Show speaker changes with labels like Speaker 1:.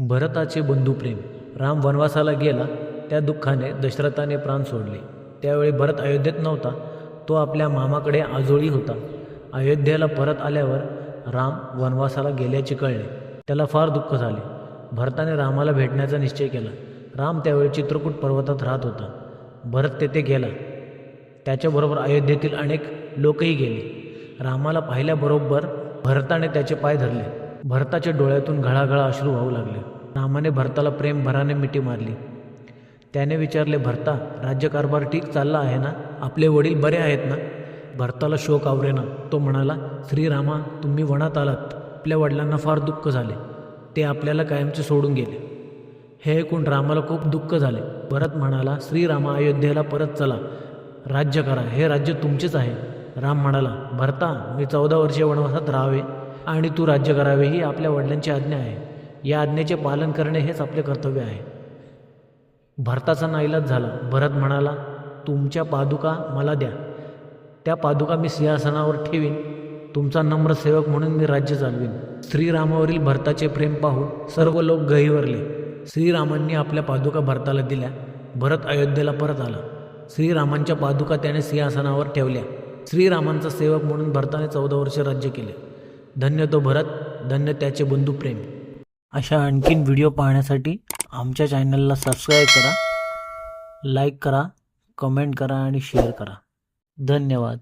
Speaker 1: भरताचे बंधुप्रेम. राम वनवासाला गेला. त्या दुःखाने दशरथाने प्राण सोडले. त्यावेळी भरत अयोध्येत नव्हता. तो आपल्या मामाकडे आजोळी होता. अयोध्येला परत आल्यावर राम वनवासाला गेल्याचे कळले. त्याला फार दुःख झाले. भरताने रामाला भेटण्याचा निश्चय केला. राम त्यावेळी चित्रकूट पर्वतात राहत होता. भरत तेथे गेला. त्याच्याबरोबर अयोध्येतील अनेक लोकही गेले. रामाला पाहिल्याबरोबर भरताने त्याचे पाय धरले. भरताच्या डोळ्यातून घळाघळा अश्रू वाहू लागले. रामाने भरताला प्रेम भराने मिठी मारली. त्याने विचारले भरता राज्यकारभार ठीक चालला आहे ना? आपले वडील बरे आहेत ना भरताला शोक आवरेना तो म्हणाला श्रीरामा तुम्ही वनात आलात. आपल्या वडिलांना फार दुःख झाले. ते आपल्याला कायमचे सोडून गेले. हे ऐकून रामाला खूप दुःख झाले. भरत म्हणाला श्रीरामा अयोध्येला परत चला. राज्य करा. हे राज्य तुमचेच आहे राम म्हणाला भरता मी चौदा वर्षे वनवासात राहावे. आणि तू राज्य करावे ही आपल्या वडिलांची आज्ञा आहे. या आज्ञेचे पालन करणे हेच आपले कर्तव्य आहे. भरताचा नाईलाज झाला. भरत म्हणाला तुमच्या पादुका मला द्या. त्या पादुका मी सिंहासनावर ठेवीन. तुमचा नम्र सेवक म्हणून मी राज्य चालवीन. श्रीरामावरील भरताचे प्रेम पाहून सर्व लोक गहिवरले. श्रीरामांनी आपल्या पादुका भरताला दिल्या. भरत अयोध्येला परत आला. श्रीरामांच्या पादुका त्याने सिंहासनावर ठेवल्या. श्रीरामांचा सेवक म्हणून भरताने चौदा वर्षे राज्य केले. धन्य तो भरत धन्य त्याचे बंधू प्रेम. अशा आणखीन व्हिडिओ पाहण्यासाठी आमच्या चॅनलला सबस्क्राईब करा लाईक करा कमेंट करा आणि शेअर करा. धन्यवाद.